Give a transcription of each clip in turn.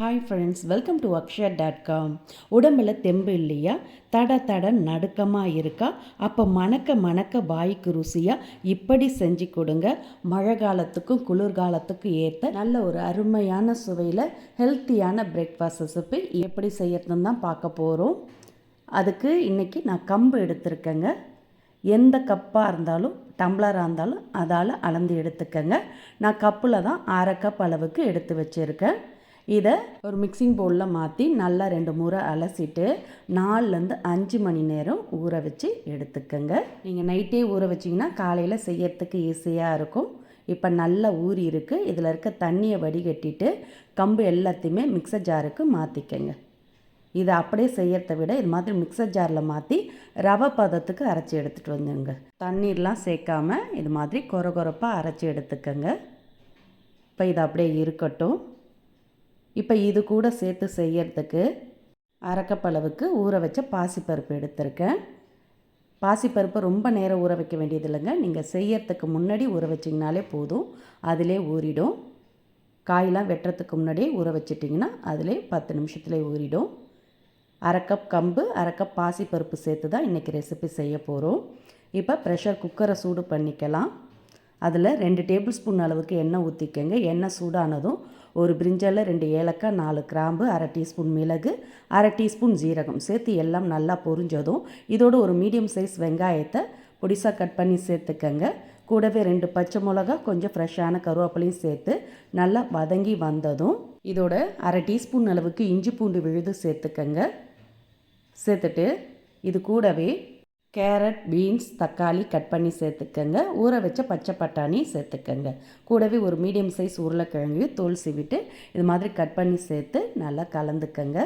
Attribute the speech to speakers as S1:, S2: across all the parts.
S1: Hi friends welcome to Akshaya dot com உடம்பில் தெம்பு இல்லையா? தட தட நடுக்கமாக இருக்கா? அப்போ மணக்க மணக்க வாய்க்கு ருசியாக இப்படி செஞ்சு கொடுங்க. மழை காலத்துக்கும் குளிர்காலத்துக்கும் ஏற்ற நல்ல ஒரு அருமையான சுவையில் ஹெல்த்தியான பிரேக்ஃபாஸ்ட் ரெசிபி எப்படி செய்யறதுன்னு தான் பார்க்க போகிறோம் அதுக்கு இன்றைக்கி நான் கம்பு எடுத்திருக்கேங்க. எந்த கப்பாக இருந்தாலும் டம்ளராக இருந்தாலும் அதால் அளந்து எடுத்துக்கங்க. நான் கப்பில் தான் அரை கப் அளவுக்கு எடுத்து வச்சுருக்கேன். இதை ஒரு மிக்சிங் பவுலில் மாற்றி நல்லா ரெண்டு முறை அலசிட்டு நாலுலேருந்து அஞ்சு மணி நேரம் ஊற வச்சு எடுத்துக்கோங்க. நீங்கள் நைட்டே ஊற வச்சிங்கன்னா காலையில் செய்யறதுக்கு ஈஸியாக இருக்கும். இப்போ நல்லா ஊறி இருக்குது இதில் இருக்க தண்ணியை வடிகட்டிட்டு கம்பு எல்லாத்தையுமே மிக்சர் ஜாருக்கு மாற்றிக்கங்க இதை அப்படியே செய்யறத விட இது மாதிரி மிக்சர் ஜாரில் மாற்றி ரவை பதத்துக்கு அரைச்சி எடுத்துகிட்டு வந்துடுங்க தண்ணீர்லாம் சேர்க்காம இது மாதிரி கொர கொரப்பாக அரைச்சி எடுத்துக்கங்க. இப்போ இது அப்படியே இருக்கட்டும். இப்போ இது கூட சேர்த்து செய்யறதுக்கு அரைக்கப்பளவுக்கு ஊற வச்ச பாசிப்பருப்பு எடுத்திருக்கேன். பாசிப்பருப்பு ரொம்ப நேரம் ஊற வைக்க வேண்டியது இல்லைங்க. நீங்கள் செய்யறதுக்கு முன்னாடி ஊற வச்சிங்கனாலே போதும். அதிலே ஊறிடும். காயெலாம் வெட்டுறதுக்கு முன்னாடியே ஊற வச்சிட்டிங்கன்னா அதிலே பத்து நிமிஷத்துலேயே ஊறிடும். அரை கப் கம்பு அரை கப் பாசிப்பருப்பு சேர்த்து தான் இன்றைக்கி ரெசிபி செய்ய போகிறோம் இப்போ ப்ரெஷர் குக்கரை சூடு பண்ணிக்கலாம். அதில் ரெண்டு டேபிள் ஸ்பூன் அளவுக்கு எண்ணெய் ஊற்றிக்கங்க. எண்ணெய் சூடானதும் ஒரு பிரிஞ்சால் ரெண்டு ஏலக்காய் நாலு கிராம்பு அரை டீஸ்பூன் மிளகு அரை டீஸ்பூன் ஜீரகம் சேர்த்து எல்லாம் நல்லா பொரிஞ்சதும் இதோட ஒரு மீடியம் சைஸ் வெங்காயத்தை பொடிசாக கட் பண்ணி சேர்த்துக்கங்க. கூடவே ரெண்டு பச்சை மிளகா கொஞ்சம் ஃப்ரெஷ்ஷான கருவேப்பிலையும் சேர்த்து நல்லா வதங்கி வந்ததும் இதோட அரை டீஸ்பூன் அளவுக்கு இஞ்சி பூண்டு விழுது சேர்த்துக்கங்க. சேர்த்துட்டு இது கூடவே கேரட் பீன்ஸ் தக்காளி கட் பண்ணி சேர்த்துக்கங்க. ஊற வச்ச பச்சை பட்டாணி சேர்த்துக்கங்க. கூடவே ஒரு மீடியம் சைஸ் உருளைக்கிழங்கு தோல் சீவிட்டு இது மாதிரி கட் பண்ணி சேர்த்து நல்லா கலந்துக்கங்க.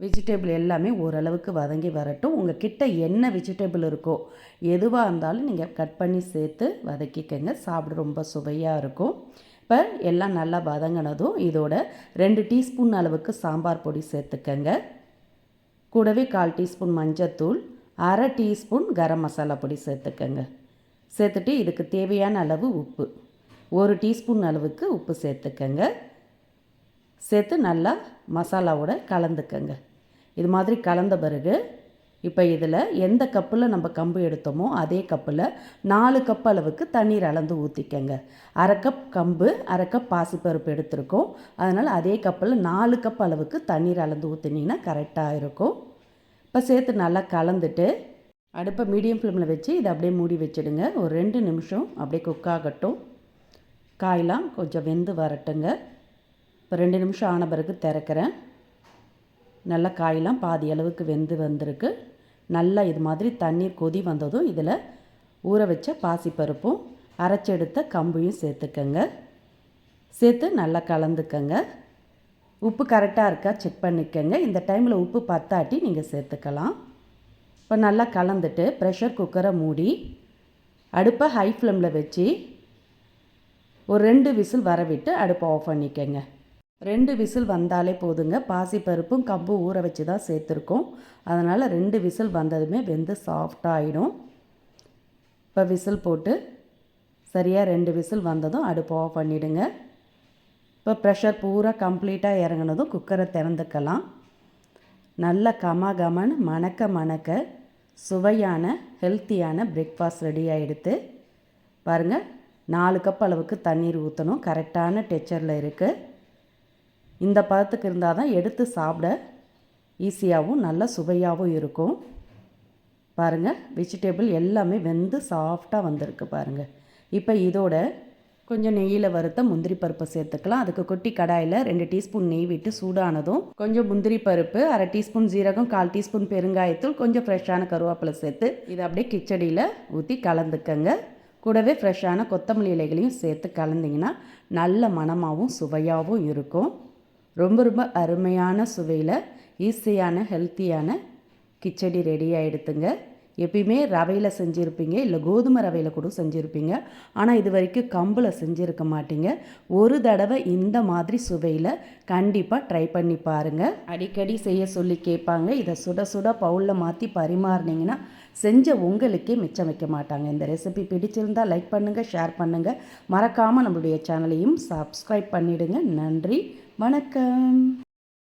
S1: வெஜிடபிள் எல்லாமே ஓரளவுக்கு வதங்கி வரட்டும். உங்கள் கிட்ட என்ன வெஜிடபிள் இருக்கோ எதுவாக இருந்தாலும் நீங்கள் கட் பண்ணி சேர்த்து வதக்கிக்கங்க. சாப்பிட ரொம்ப சுவையாக இருக்கும். இப்போ எல்லாம் நல்லா வதங்கினதும் இதோட ரெண்டு டீஸ்பூன் அளவுக்கு சாம்பார் பொடி சேர்த்துக்கங்க. கூடவே கால் டீஸ்பூன் மஞ்சத்தூள் அரை டீஸ்பூன் கரம் மசாலா பொடி சேர்த்துக்கங்க. சேர்த்துட்டு இதுக்கு தேவையான அளவு உப்பு. ஒரு டீஸ்பூன் அளவுக்கு உப்பு சேர்த்துக்கங்க. சேர்த்து நல்லா மசாலாவோட கலந்துக்கங்க. இது மாதிரி கலந்த பிறகு இப்போ இதில் எந்த கப்பில் நம்ம கம்பு எடுத்தோமோ அதே கப்பில் நாலு கப் அளவுக்கு தண்ணீர் அளந்து ஊற்றிக்கங்க அரை கப் கம்பு அரை கப் பாசிப்பருப்பு எடுத்திருக்கோம். அதனால் அதே கப்பில் நாலு கப் அளவுக்கு தண்ணீர் அளந்து ஊற்றினீங்கன்னா கரெக்டாக இருக்கும். இப்போ சேர்த்து நல்லா கலந்துட்டு அடுப்பை மீடியம் ஃப்ளேமில் வச்சு இதை அப்படியே மூடி வச்சுடுங்க. ஒரு ரெண்டு நிமிஷம் அப்படியே குக் ஆகட்டும். காயெலாம் கொஞ்சம் வெந்து வரட்டுங்க. இப்போ ரெண்டு நிமிஷம் ஆன பிறகு திறக்கிறேன். நல்லா காயெலாம் பாதி அளவுக்கு வெந்து வந்திருக்கு. நல்லா இது மாதிரி தண்ணீர் கொதி வந்ததும் இதில் ஊற வச்ச பாசிப்பருப்பும் அரைச்செடுத்த கம்பையும் சேர்த்துக்கங்க. சேர்த்து நல்லா கலந்துக்கங்க. உப்பு கரெக்டாக இருக்கா? செக் பண்ணிக்கோங்க. இந்த டைமில் உப்பு பத்தாட்டி நீங்கள் சேர்த்துக்கலாம். இப்போ நல்லா கலந்துட்டு ப்ரெஷர் குக்கரை மூடி அடுப்பை ஹை ஃப்ளேமில் வச்சு ஒரு ரெண்டு விசில் வரவிட்டு அடுப்பை ஆஃப் பண்ணிக்கோங்க. ரெண்டு விசில் வந்தாலே போதுங்க. பாசிப்பருப்பும் கம்பு ஊற வச்சு தான் சேர்த்துருக்கோம். அதனால் ரெண்டு விசில் வந்ததுமே வெந்து சாஃப்டாகிடும் இப்போ விசில் போட்டு சரியாக ரெண்டு விசில் வந்ததும் அடுப்பை ஆஃப் பண்ணிவிடுங்க இப்போ ப்ரெஷர் பூரா கம்ப்ளீட்டாக இறங்கினதும் குக்கரை திறந்துக்கலாம். நல்ல கம கமன் மணக்க மணக்க சுவையான ஹெல்த்தியான பிரேக்ஃபாஸ்ட் ரெடி ஆகிடுத்து பாருங்கள் நாலு கப் அளவுக்கு தண்ணீர் ஊற்றணும் கரெக்டான டெச்சரில் இருக்குது இந்த பதத்துக்கு இருந்தால் தான் எடுத்து சாப்பிட ஈஸியாகவும் நல்ல சுவையாகவும் இருக்கும். பாருங்கள் வெஜிடபிள் எல்லாமே வெந்து சாஃப்டாக வந்திருக்கு பாருங்கள் இப்போ இதோட கொஞ்சம் நெய்யில் வறுத்த முந்திரி பருப்பை சேர்த்துக்கலாம். அதுக்கு கொட்டி கடாயில் ரெண்டு டீஸ்பூன் நெய் விட்டு சூடானதும் கொஞ்சம் முந்திரி பருப்பு அரை டீஸ்பூன் ஜீரகம் கால் டீஸ்பூன் பெருங்காயத்தூள் கொஞ்சம் ஃப்ரெஷ்ஷான கருவேப்பிலை சேர்த்து இதை அப்படியே கிச்சடியில் ஊற்றி கலந்துக்கங்க. கூடவே ஃப்ரெஷ்ஷான கொத்தமல்லி இலைகளையும் சேர்த்து கலந்திங்கன்னா நல்ல மனமாகவும் சுவையாகவும் இருக்கும். ரொம்ப ரொம்ப அருமையான சுவையில் ஈஸியான ஹெல்த்தியான கிச்சடி ரெடி ஆகிடுத்துங்க எப்பயுமே ரவையில் செஞ்சுருப்பீங்க இல்லை கோதுமை ரவையில் கூட செஞ்சுருப்பீங்க. ஆனால் இது வரைக்கும் கம்பில் செஞ்சுருக்க மாட்டீங்க. ஒரு தடவை இந்த மாதிரி சுவையில் கண்டிப்பாக ட்ரை பண்ணி பாருங்கள் அடிக்கடி செய்ய சொல்லி கேட்பாங்க. இதை சுட சுட பவுலில் மாற்றி பரிமாறினீங்கன்னா செஞ்ச உங்களுக்கே மிச்சம் வைக்க மாட்டாங்க. இந்த ரெசிபி பிடிச்சிருந்தால் லைக் பண்ணுங்கள் ஷேர் பண்ணுங்கள் மறக்காமல் நம்மளுடைய சேனலையும் சப்ஸ்கிரைப் பண்ணிவிடுங்க நன்றி வணக்கம்.